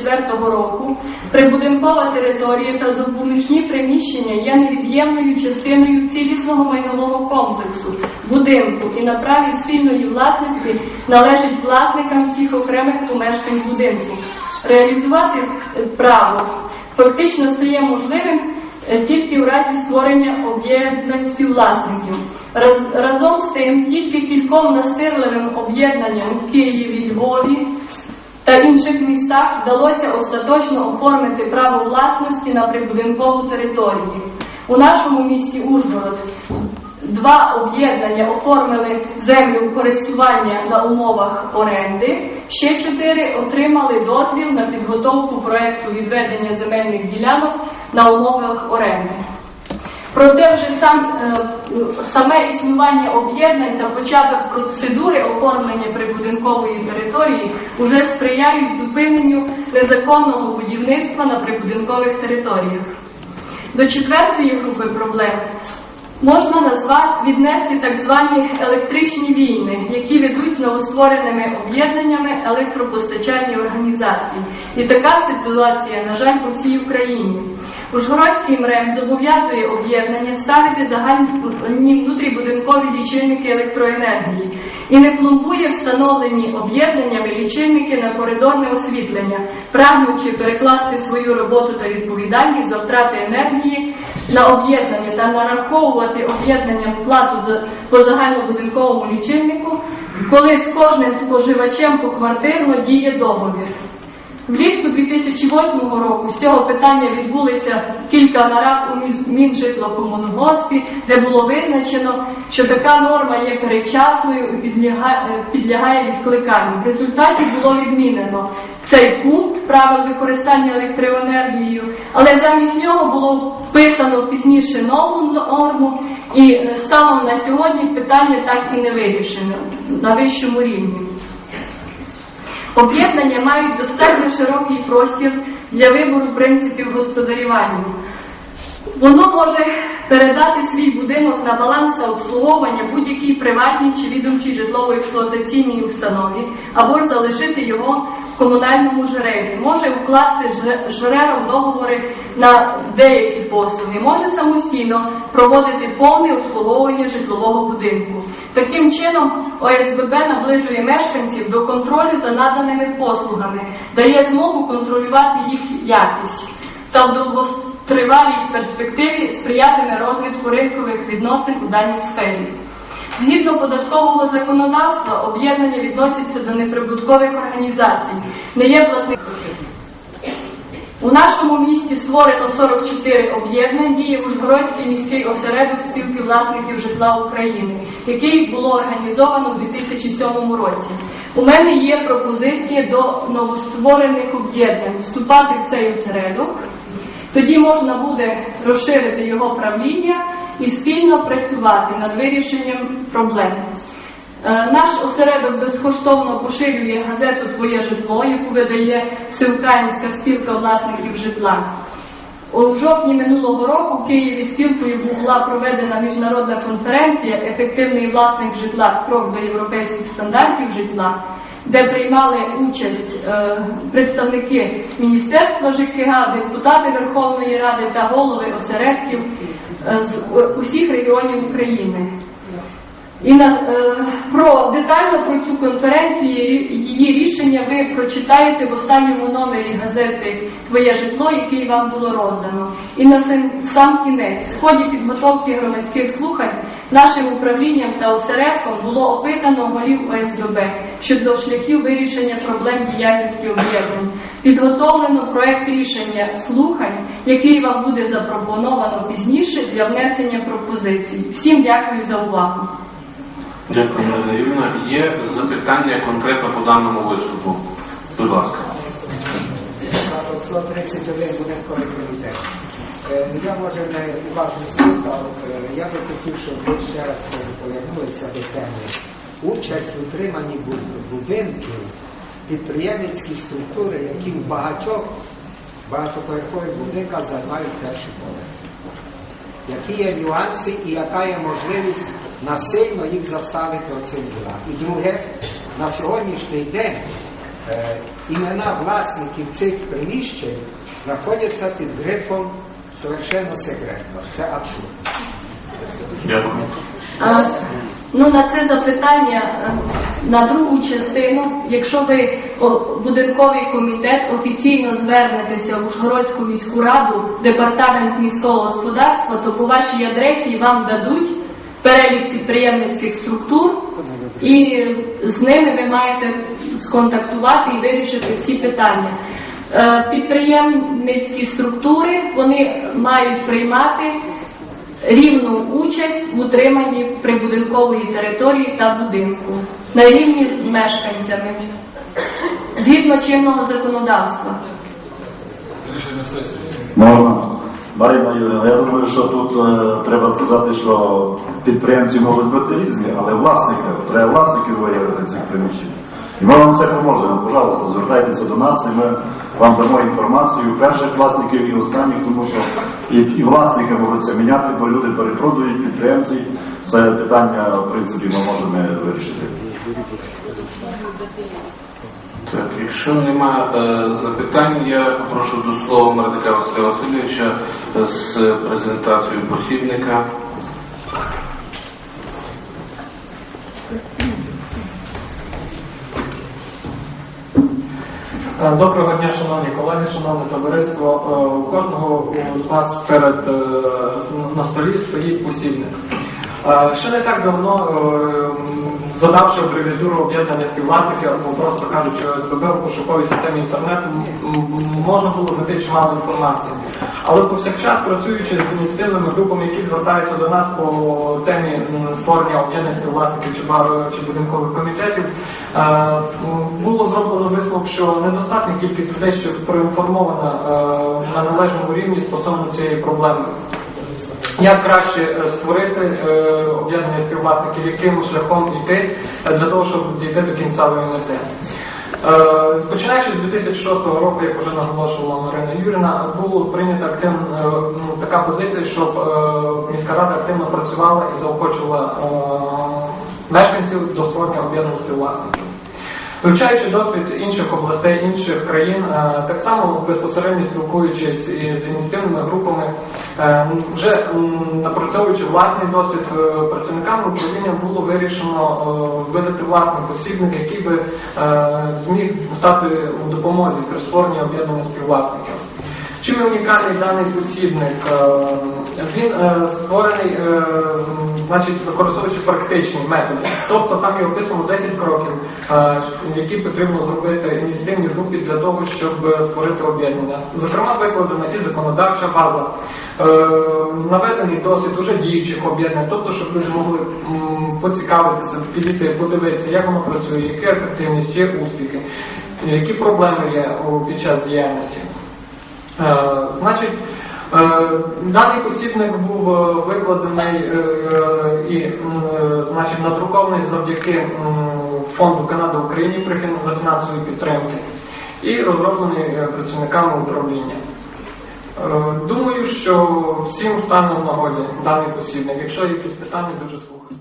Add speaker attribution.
Speaker 1: 2004 року прибудинкова територія та допоміжні приміщення є невід'ємною частиною цілісного майнового комплексу будинку і на праві спільної власності належить власникам всіх окремих помешкань будинку. Реалізувати е, право фактично стає можливим е, тільки в разі створення об'єднань співвласників. Раз, разом з тим, тільки кільком настирливим об'єднанням в Києві, Львові та інших містах вдалося остаточно оформити право власності на прибудинкову територію. У нашому місті Ужгород Два об'єднання оформили землю користування на умовах оренди. Ще чотири отримали дозвіл на підготовку проекту відведення земельних ділянок на умовах оренди. Проте вже сам, е, саме існування об'єднань та початок процедури оформлення прибудинкової території вже сприяють зупиненню незаконного будівництва на прибудинкових територіях. До четвертої групи проблем можна назвати віднести так звані електричні війни, які ведуть з новоствореними об'єднаннями електропостачальні організації. І така ситуація, на жаль, по всій Україні. Ужгородський МРЕМ зобов'язує об'єднання ставити загальні внутрібудинкові лічильники електроенергії і не пломбує встановлені об'єднаннями лічильники на коридорне освітлення, прагнучи перекласти свою роботу та відповідальність за втрати енергії на об'єднання та нараховувати об'єднанням плату по загальнобудинковому лічильнику, коли з кожним споживачем поквартирно діє договір. Влітку 2008 року з цього питання відбулися кілька нарад у Мінжитлокомунгоспі, де було визначено, що така норма є передчасною і підлягає, відкликанню. В результаті було відмінено цей пункт правил використання електроенергією, але замість нього було вписано пізніше нову норму, і станом на сьогодні питання так і не вирішено на вищому рівні. Об'єднання мають достатньо широкий простір для вибору принципів господарювання. Воно може передати свій будинок на баланс та обслуговування будь-якій приватній чи відомчій житлово-експлуатаційній установі, або ж залишити його в комунальному жерелі, може укласти жрером договори на деякі послуги, може самостійно проводити повне обслуговування житлового будинку. Таким чином, ОСББ наближує мешканців до контролю за наданими послугами, дає змогу контролювати їх якість та в довготривалій перспективі сприятиме розвитку ринкових відносин у даній сфері. Згідно податкового законодавства, об'єднання відносяться до неприбуткових організацій, не є платниками. У нашому місті створено 44 об'єднань, діє Ужгородський міський осередок спілки власників житла України, який було організовано в 2007 році. У мене є пропозиції до новостворених об'єднань вступати в цей осередок. Тоді можна буде розширити його правління і спільно працювати над вирішенням проблем. Е, Наш осередок безкоштовно поширює газету Твоє житло, яку видає Всеукраїнська спілка власників житла. У жовтні минулого року в Києві спілкою була проведена міжнародна конференція Ефективний власник житла крок до європейських стандартів житла, де приймали участь е, представники Міністерства ЖКГ, депутати Верховної Ради та голови осередків е, з усіх регіонів України. І на, е, про детально про цю конференцію її рішення ви прочитаєте в останньому номері газети Твоє житло, який вам було роздано. І на сам, сам кінець, в ході підготовки громадських слухань, нашим управлінням та осередком було опитано голів ОСББ щодо шляхів вирішення проблем діяльності об'єднань. Підготовлено проект рішення слухань, який вам буде запропоновано пізніше для внесення пропозицій. Всім дякую за увагу.
Speaker 2: Дякую, Марина Юрівна. Є запитання конкретно по даному виступу. Будь ласка.
Speaker 3: 131 будинковий комітет. Я може не уважно слухав, е, я би хотів, щоб ви ще раз повернулися до теми. Участь в утриманні будинків, підприємницькі структури, які в багатьох багатоповерхових будинках займають перші поверх. Які є нюанси і яка є можливість насильно їх заставити оцим ділам. І друге, на сьогоднішній день Е, Імена власників цих приміщень знаходяться під грифом совершенно секретно. Це абсурд.
Speaker 2: Дякую.
Speaker 1: А, Ну, на це запитання е, на другу частину, якщо ви о, будинковий комітет офіційно звернетеся в Ужгородську міську раду, департамент міського господарства, то по вашій адресі вам дадуть перелік підприємницьких структур, і з ними ви маєте сконтактувати і вирішити всі питання. Е, Підприємницькі структури вони мають приймати рівну участь в утриманні прибудинкової території та будинку на рівні з мешканцями згідно чинного законодавства.
Speaker 4: Можна. Марина Юрійовна, я думаю, що тут е, треба сказати, що підприємці можуть бути різні, але власники, треба власників виявити цих приміщень. І ми вам це поможемо. Пожалуйста, звертайтеся до нас, і ми вам дамо інформацію перших власників і останніх, тому що і, і власники можуть це міняти, бо люди перепродують підприємці. Це питання, в принципі, ми можемо вирішити.
Speaker 2: Так, якщо немає е, запитань, я прошу до слова Мардика Василя Васильовича е, з презентацією посібника.
Speaker 5: Е, Доброго дня, шановні колеги, шановне товариство. Е, У кожного з вас перед на столі стоїть посібник. Ще не так давно, задавши абревіатуру об'єднання співвласників, або просто кажучи, ОСББ в пошуковій системі інтернету, можна було знайти чимало інформації. Але повсякчас працюючи з ініціативними групами, які звертаються до нас по темі створення об'єднань співвласників чи чи будинкових комітетів, е, було зроблено висновок, що недостатня кількість людей, що проінформована е, на належному рівні стосовно цієї проблеми. Як краще е, створити е, об'єднання співвласників, яким шляхом йти е, для того, щоб дійти до мети. Е, Починаючи з 2006 року, як вже наголошувала Марина Юріна, активно е, ну, така позиція, щоб міська рада активно працювала і заохочувала мешканців до створення об'єднань співвласників. Вивчаючи досвід інших областей, інших країн, так само безпосередньо спілкуючись із ініціативними групами, вже напрацьовуючи власний досвід працівникам працівниками управління було вирішено е, видати власний посібник, який би е, зміг стати у допомозі при створенні об'єднання співвласників. Чим унікальний даний посібник? Він е, створений, е, значить, використовуючи практичні методи. Тобто там є описано 10 кроків, е, які потрібно зробити ініціативній групі для того, щоб створити об'єднання. Зокрема, викладена і законодавча база, е, наведений досвід уже діючих об'єднань, тобто, щоб люди могли поцікавитися, підійти, подивитися, як воно працює, яка ефективність, чи успіхи, які проблеми є під час діяльності. Е, Значить, даний посібник був е, викладений е, е, і е, значить, надрукований завдяки фонду Канада Україні за фінансової підтримки і розроблений е, працівниками управління. Е, Думаю, що всім стане в нагоді даний посібник. Якщо є якісь питання, дуже слухаю.